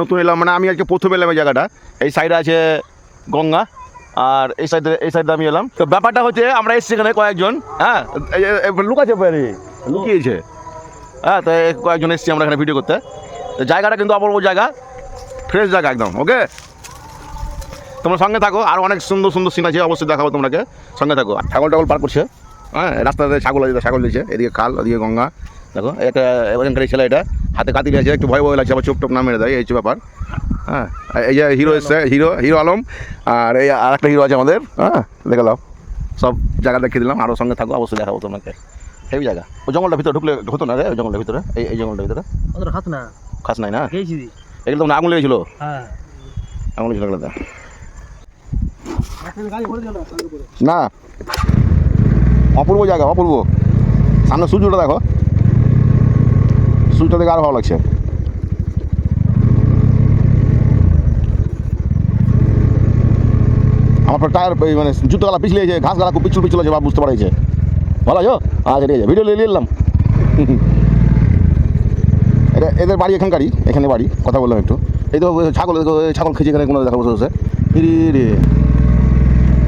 নতুন এলাম মানে আমি আজকে প্রথম এলাম এই জায়গাটা। এই সাইডে আছে গঙ্গা, আর এই সাইডে এই সাইডে আমি এলাম। তো ব্যাপারটা হচ্ছে, আমরা এসেছি এখানে কয়েকজন হ্যাঁ? লুকাচ্ছে লুকিয়েছে। হ্যাঁ তো কয়েকজন এসেছি আমরা এখানে ভিডিও করতে। তো জায়গাটা কিন্তু অপূর্ব জায়গা ফ্রেশ জায়গা একদম ওকে তোমরা সঙ্গে থাকো, আর অনেক সুন্দর সুন্দর সিন আছে, অবশ্যই দেখাবো তোমাকে সঙ্গে থাকো। ছাগল টাগল পার করছে হ্যাঁ? রাস্তাতে ছাগল আছে, ছাগল দিয়েছে, এদিকে খাল, ওদিকে গঙ্গা। দেখো, একটা এখানকার ছেলে এটা। হাতে কাতি নিয়েছে একটু ভয় ভয় লাগছে আবার চোপ টোপ না মেরে দেয় এই হচ্ছে ব্যাপার। হ্যাঁ এই যে হিরো এসছে হিরো হিরো আলম আর এই আর একটা হিরো আছে আমাদের হ্যাঁ দেখে নাও। সব জায়গা দেখিয়ে দিলাম আরও সঙ্গে থাকো অবশ্যই দেখাবো তোমাকে। হেভি জায়গা। ওই জঙ্গলটার ভিতরে ঢুকলে হতো না রে ওই জঙ্গলটার ভিতরে? এই এই জঙ্গলটার ভিতরে? হাত না। খাস নাই না? এগুলো তো আগুন লেগেছিলো? হ্যাঁ। আগুন লেগেছিল দিল না। অপূর্ব জায়গা অপূর্ব। সামনে সূর্যটা দেখো। সূর্যটা দেখে আরও ভালো লাগছে। আমার টায়ার মানে জুতো গালা পিছলিয়েছে ঘাস গালা খুব পিছল পিছল আছে বা বুঝতে পারছে ভালো আছো? আচ্ছা ঠিক আছে ভিডিও নিয়ে নিলাম এটা এদের বাড়ি এখানকারই, এখানে বাড়ি, কথা বললাম একটু। এই তো ছাগল ছাগল খেয়েছে এখানে, কোনো দেখা বসে বসে। রে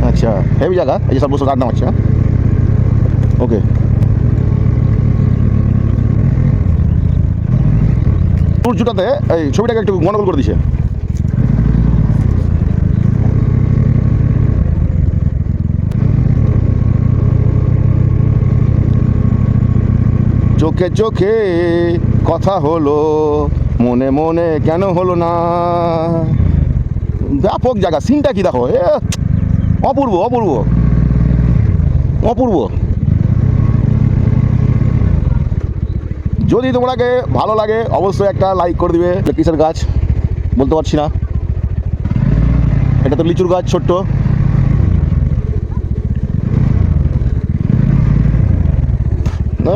আচ্ছা হেভি জায়গা, এই যে সব বস্তু কাটলাম আচ্ছা ওকে। সূর্যটাতে এই ছবিটাকে একটু গন্ডগোল করে দিছে। চোখে চোখে কথা হলো, মনে মনে কেন হলো না? ব্যাপক জায়গা সিনটা কি দেখো? এ, অপূর্ব অপূর্ব। অপূর্ব। যদি তোমাকে ভালো লাগে, অবশ্যই একটা লাইক করে দিবে। কিসের গাছ, বলতে পারছি না। এটা তো লিচুর গাছ, ছোট্ট। না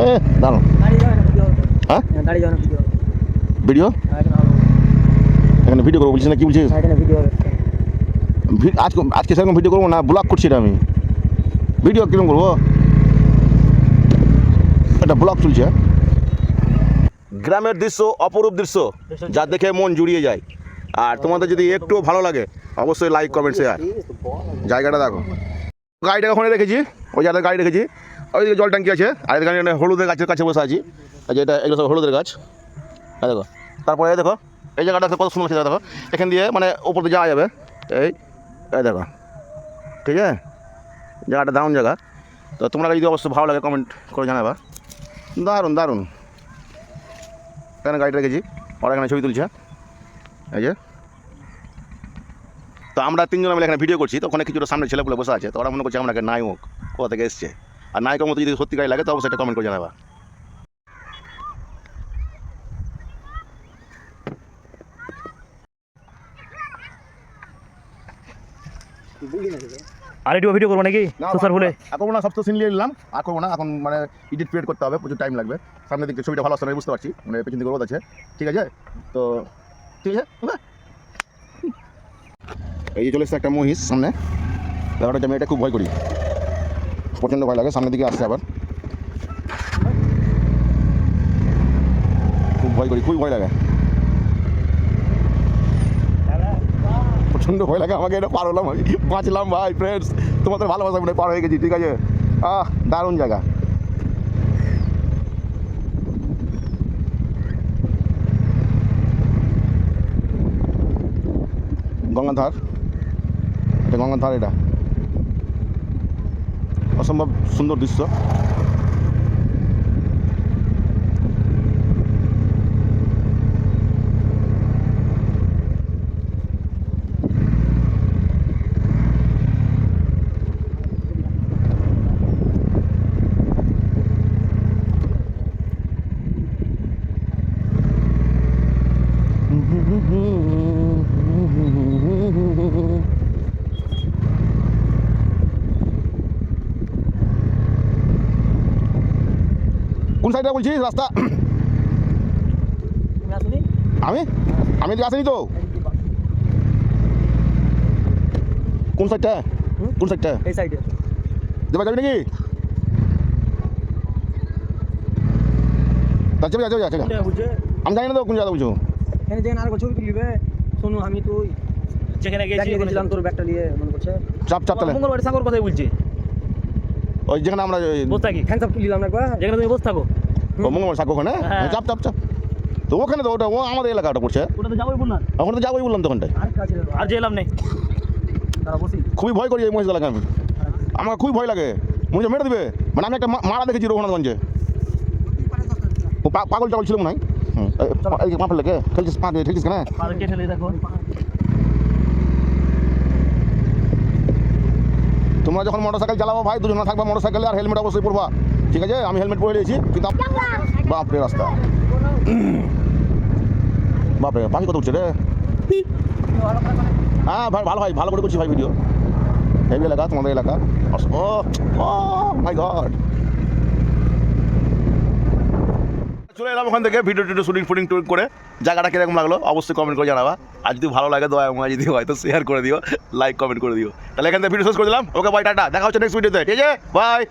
হ্যাঁ? না ভিডিও এখানে ভিডিও করব না কি বলছিস? আজকে আজকে সেরকম ভিডিও করব না ব্লগ করছি এটা আমি। ভিডিও কীরকম করব? এটা ব্লগ চলছে। গ্রামের দৃশ্য অপরূপ দৃশ্য যা দেখে মন জুড়িয়ে যায়। আর তোমাদের যদি একটু ভালো লাগে অবশ্যই লাইক কমেন্ট শেয়ার জায়গাটা দেখো। গাড়িটা ওখানে রেখেছি ওই জায়গায় গাড়ি রেখেছি। ওই দিকে জল ট্যাঙ্কি আছে আর এখানে হলুদের গাছের কাছে বসে আছি। এটা এগুলো সব হলুদের গাছ। এই দেখো তারপরে দেখো এই জায়গাটা কত সুন্দর লাগছে দেখো। এখান দিয়ে মানে ওপর দিয়ে যাওয়া যাবে। এই এই দেখো ঠিক আছে? জায়গাটা দারুণ জায়গা। তো তোমরা যদি অবশ্যই ভালো লাগে কমেন্ট করে জানাবা। দারুণ দারুণ। এখানে গাড়িটা রেখেছি? ওরা এখানে ছবি তুলছে। এই যে। তো আমরা তিনজন মিলে এখানে ভিডিও করছি। তো ওখানে কিছুটা সামনে ছেলেপুলে বসে আছে। তো ওরা মনে করছে একটা নায়ক কোথা থেকে এসছে। আর নায়কের মতো যদি সত্যি গাড়ি লাগে, তো অবশ্যই কমেন্ট করে জানাবা। আর একটু ভিডিও করব নাকি? সোশ্যাল ভুলে এখন না সব তো সিন নিয়ে নিলাম। আর করব না এখন মানে এডিট ক্রিয়েট করতে হবে প্রচুর টাইম লাগবে। সামনের দিকে ছবিটা ভালো আসছে না, আমি বুঝতে পারছি মানে পেছন দিকে রোদ আছে। ঠিক আছে? তো ঠিক আছে? এই যে চলে এসছে একটা মহিষ সামনে। ব্যাপারটা হচ্ছে আমি এটা খুব ভয় করি। প্রচণ্ড ভয় লাগে সামনের দিকে আসছে আবার। খুব ভয় করি খুবই ভয় লাগে। প্রচণ্ড ভয় লাগে আমাকে, এটা পার হলাম আমি। বাঁচলাম ভাই ফ্রেন্ডস তোমাদের ভালোবাসা মনে পার হয়ে গেছি, ঠিক আছে? আহ, দারুণ জায়গা। গঙ্গাধার। এটা গঙ্গাধার, এটা। অসম্ভব সুন্দর দৃশ্য। কোন সাইডে বলছিস? রাস্তা? আমি? আমি এদিকে আসিনি তো। কোন সাইডটা কোন সাইডটা এই সাইডে দেবা যাবি নাকি? তা যাবি যাবি যাবি। বুঝছে আমি জানি না তো কোন জায়গা বলছো। এখানে যেখানে আর ছবি তুলিবে শোনো আমি তুই। যেখানে গেছি গেছি গেছিলাম তোর ব্যাগটা নিয়ে মনে করছে চাপ চাপ তাহলে। মঙ্গলবার সাগর কথাই বলছি। ওই যেখানে আমরা বস থাকি হ্যান্ড আপ তুলিলাম একবার যেখানে তুমি বস থাকো। মঙ্গলবার ওখানে? হ্যাঁ। চাপ চাপ চাপ। তো ওখানে তো ওটা ও আমাদের এলাকাটা পড়ছে। ওটা তো যাবোই বললাম। ওখানে তো যাবোই বললাম তখনটায় আর কাছে আর যে নেই। খুবই ভয় করি এই মহিষগুলোকে আমি। আমার খুবই ভয় লাগে। হচ্ছে মেরে দিবে? মানে আমি একটা মারা দেখেছি রঘুনাথগঞ্জে। ও পাগল টাগল ছিল মনে হয়। খেলছিস? পা দিয়ে খেলছিস কেন আর কে ঠেলে দেখো তোমরা যখন মোটর সাইকেল চালাবো ভাই, দুজন থাকবে মোটর সাইকেলে আর হেলমেট অবশ্যই পরবা। ঠিক আছে? আমি হেলমেট পরে নিয়েছি, কিন্তু বাপরে রাস্তা। বাপরে, পাখি কত উঠছে রে? হ্যাঁ ভাই, ভালো ভাই, ভালো করে করছি ভাই ভিডিও এই এলাকা, তোমাদের এলাকা। ও মাই গড চলে এলাম ওখান থেকে ভিডিও টিডিও শুটিং ফুটিং টুটিং করে। জায়গাটা কীরকম লাগল? অবশ্যই কমেন্ট করে জানাবা। আর যদি ভালো লাগে, দয়া মা যদি হয়, তো শেয়ার করে দিও লাইক কমেন্ট করে দিও। তাহলে এখান থেকে ভিডিও শেষ করে দিলাম। ওকে বাই টাটা। দেখা হচ্ছে নেক্সট ভিডিওতে ঠিক আছে? বাই